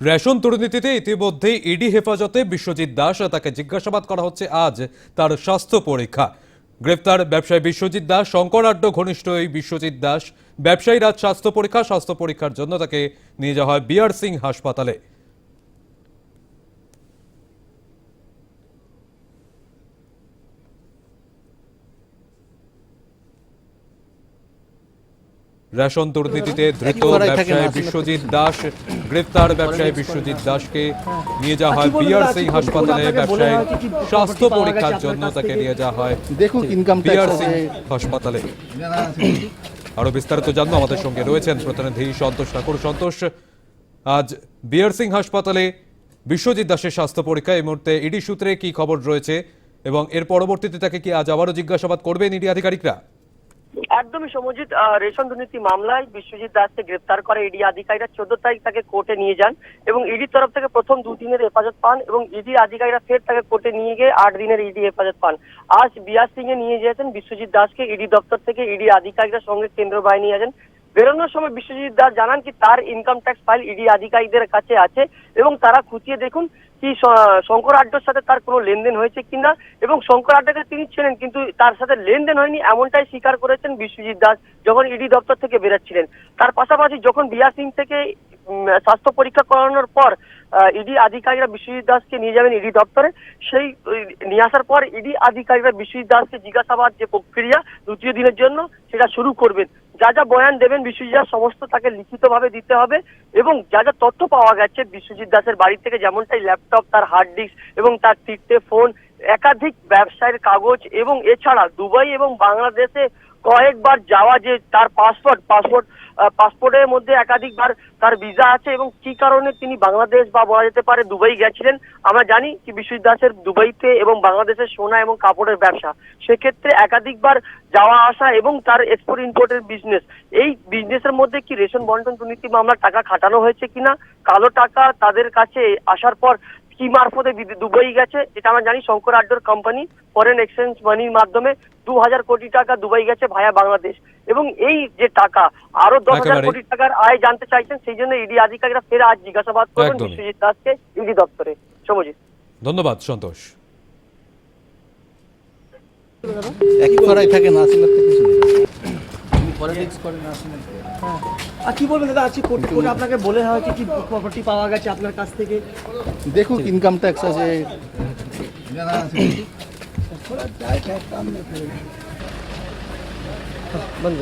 Ration দুর্নীতিতে ইতিমধ্যে ED হেফাজতে বিশ্বজিৎ দাস তাকে জিজ্ঞাসাবাদ করা হচ্ছে আজ তার স্বাস্থ্য পরীক্ষা। গ্রেপ্তার ব্যবসায়ী বিশ্বজিৎ দাস শঙ্করাড্ড ঘনিষ্ঠ এই বিশ্বজিৎ দাস ব্যবসায়ীর স্বাস্থ্য পরীক্ষা, স্বাস্থ্য পরীক্ষার জন্য তাকে নিয়ে যাওয়া হয় বিআর সিং হাসপাতালে। রেশন দুর্নীতিতে ধৃত ব্যবসায়ী বিশ্বজিৎ দাস গ্রেফতার ব্যবসায়ী বিশ্বজিৎ দাসকে নিয়ে যাওয়া হয় কি বলবেন, বিআর সিং হাসপাতালে ব্যবসায়ী হয় স্বাস্থ্য পরীক্ষার জন্য তাকে নিয়ে যাওয়া হয় দেখুক ইনকাম বিআর সিং হাসপাতালে। আরও বিস্তারিত জানব আমাদের সঙ্গে রয়েছেন প্রতিনিধি সন্তোষ ঠাকুর। সন্তোষ আজ বিআর সিং হাসপাতালে বিশ্বজিৎ দাসের স্বাস্থ্য পরীক্ষা। এই মুহূর্তে ইডি সূত্রে কি খবর রয়েছে এবং এর পরবর্তীতে তাকে কি আজ আবারও জিজ্ঞাসাবাদ করবেন ইডি আধিকারিকরা? একদমই সমজিৎ রেশন দুর্নীতি মামলায় বিশ্বজিৎ দাসকে গ্রেপ্তার করে ইডি আধিকারিকরা। চোদ্দ তারিখ তাকে কোর্টে নিয়ে যান এবং ইডির তরফ থেকে প্রথম দু দিনের হেফাজত পান এবং ইডি আধিকারিকরা ফের তাকে কোর্টে নিয়ে গিয়ে আট দিনের ইডি হেফাজত পান। আজ বিআর সিং এ নিয়ে যেতেন বিশ্বজিৎ দাসকে। ইডি দপ্তর থেকে ইডি আধিকারিকরা সঙ্গে কেন্দ্র বাহিনী আছেন বেরোনোর সময় বিশ্বজিৎ দাস জানান কি, তার ইনকাম ট্যাক্স ফাইল ইডি আধিকারিকদের কাছে আছে এবং তারা খুঁচিয়ে দেখুন কি শঙ্কর আড্ডর সাথে তার কোনো লেনদেন হয়েছে কিনা? এবং শঙ্কর আড্ডাকে তিনি ছিলেন কিন্তু তার সাথে লেনদেন হয়নি এমনটাই স্বীকার করেছেন বিশ্বজিৎ দাস যখন ইডি দপ্তর থেকে বেরোচ্ছিলেন। তার পাশাপাশি যখন বিয়া সিং থেকে স্বাস্থ্য পরীক্ষা করানোর পর ইডি আধিকারিকরা বিশ্বজিৎ দাসকে নিয়ে যাবেন ইডি দপ্তরে, সেই নিয়ে আসার পর ইডি আধিকারিকরা বিশ্বজিৎ দাসকে জিজ্ঞাসাবাদ যে প্রক্রিয়া দ্বিতীয় দিনের জন্য, সেটা শুরু করবেন। যা যা বয়ান দেবেন বিশ্বজিৎ দাস, সমস্ত তাকে লিখিতভাবে দিতে হবে এবং যা যা তথ্য পাওয়া গেছে বিশ্বজিৎ দাসের বাড়ি থেকে, যেমনটাই ল্যাপটপ, তার হার্ড ডিস্ক এবং তার তিনটে ফোন একাধিক ব্যবসায়ের কাগজ এবং এছাড়া দুবাই এবং বাংলাদেশে কয়েকবার যাওয়া যে তার পাসপোর্ট পাসপোর্ট পাসপোর্টের মধ্যে একাধিকবার তার ভিসা আছে এবং কি কারণে তিনি বাংলাদেশ বা বলা যেতে পারে দুবাই গেছিলেন, আমরা জানি কি বিশ্বজিৎ দাসের দুবাইতে এবং বাংলাদেশের সোনা এবং কাপড়ের ব্যবসা। সেক্ষেত্রে একাধিকবার যাওয়া আসা এবং তার এক্সপোর্ট ইম্পোর্টের বিজনেস এই বিজনেসের মধ্যে কি রেশন বন্টন দুর্নীতি মামলার টাকা খাটানো হয়েছে কিনা? কালো টাকা তাদের কাছে আসার পর কি মারফতে দুবাই গেছে এটা আমরা জানি শঙ্কর আড্ডোর কোম্পানি ফরেন এক্সচেঞ্জ মানির মাধ্যমে দু হাজার কোটি টাকা দুবাই গেছে ভায়া বাংলাদেশ। এবং এই যে টাকা আরও দশ হাজার কোটি টাকার আয় জানতে চাইছেন সেই জন্য ইডি আধিকারিকরা ফের আজ জিজ্ঞাসাবাদ করবেন বিশ্বজিৎ দাসকে ইডি দপ্তরে। সমজিৎ ধন্যবাদ সন্তোষ। একেবারেই থাকে না আসলে কিছু। উনি পলিটিক্স করেন না আসলে আর কি বলবেন দাদা? আজকে কোর্টে কোর্টে আপনাকে বলে হয় কি কি প্রপার্টি পাওয়া গেছে আপনার কাছ থেকে? দেখুক ইনকাম ট্যাক্স আছে। বন্ধ।